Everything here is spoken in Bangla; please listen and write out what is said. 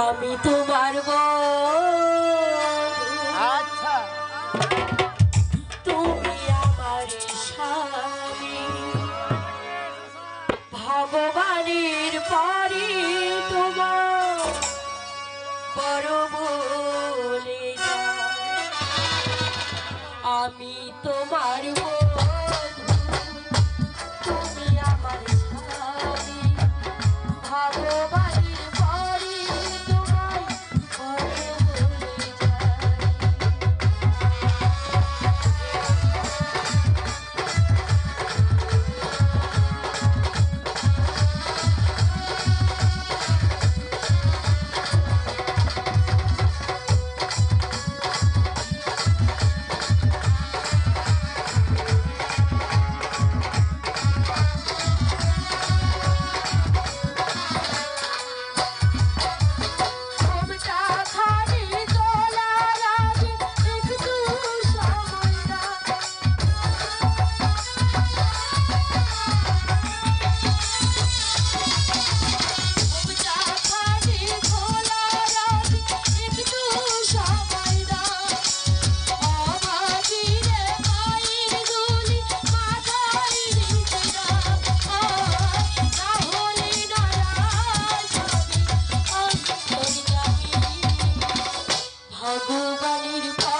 আমি তো পারব আচ্ছা। তুমি আমার স্বামী। ভগবানের পরে তোমার বড় আমি তো পারব you